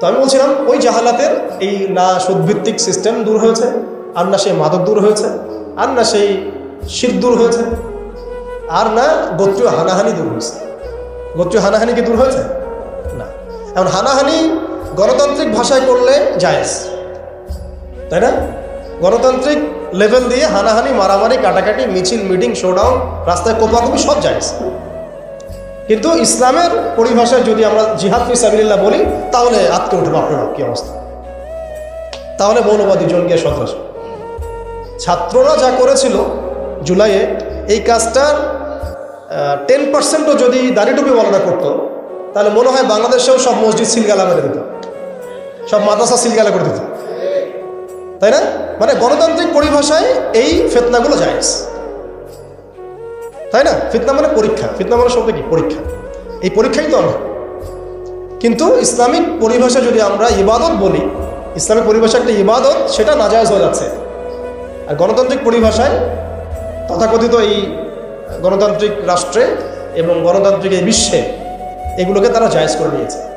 তো আমি বলছিলাম, ওই জাহালাতের এই না সুদভিত্তিক সিস্টেম দূর হয়েছে, আর না সেই মাদক দূর হয়েছে, আর না সেই শীত দূর হয়েছে, আর না গোত্রীয় হানাহানি দূর হয়েছে। গোত্রীয় হানাহানি কি দূর হয়েছে? না। এখন হানাহানি গণতান্ত্রিক ভাষায় করলে জায়েজ। তাই না? গণতান্ত্রিক লেভেল দিয়ে হানাহানি, মারামারি, কাটাকাটি, মিছিল মিটিং শোডাউন রাস্তায় কোপাকুপি সব জায়েজ। কিন্তু ইসলামের পরিভাষায় যদি আমরা জিহাদ ফি সাবিল্লাহ বলি, তাহলে আটকে উঠে আপনারা কি অবস্থা? তাহলে মৌলবাদী জঙ্গিয়া সন্ত্রাস। ছাত্ররা যা করেছিল জুলাইয়ে, এই কাজটার টেন পার্সেন্টও যদি দাড়িটুপি বলনা করতো, তাহলে মনে হয় বাংলাদেশেও সব মসজিদ সিলগালা মেরে দিত। সব মাদ্রাসা সিলগালা করে দিত। তাই না? মানে গণতান্ত্রিক পরিভাষায় এই ফেতনাগুলো জায়েজ। তাই না? ফিতনা মানে পরীক্ষা। ফিতনা মানে শব্দ কি? পরীক্ষা। এই পরীক্ষাই তো আমরা। কিন্তু ইসলামিক পরিভাষা যদি আমরা ইবাদত বলি, ইসলামিক পরিভাষা একটা ইবাদত, সেটা নাজায়জ হয়ে যাচ্ছে। আর গণতান্ত্রিক পরিভাষায় তথাকথিত এই গণতান্ত্রিক রাষ্ট্রে এবং গণতান্ত্রিক এই বিশ্বে এগুলোকে তারা জায়জ করে নিয়েছে।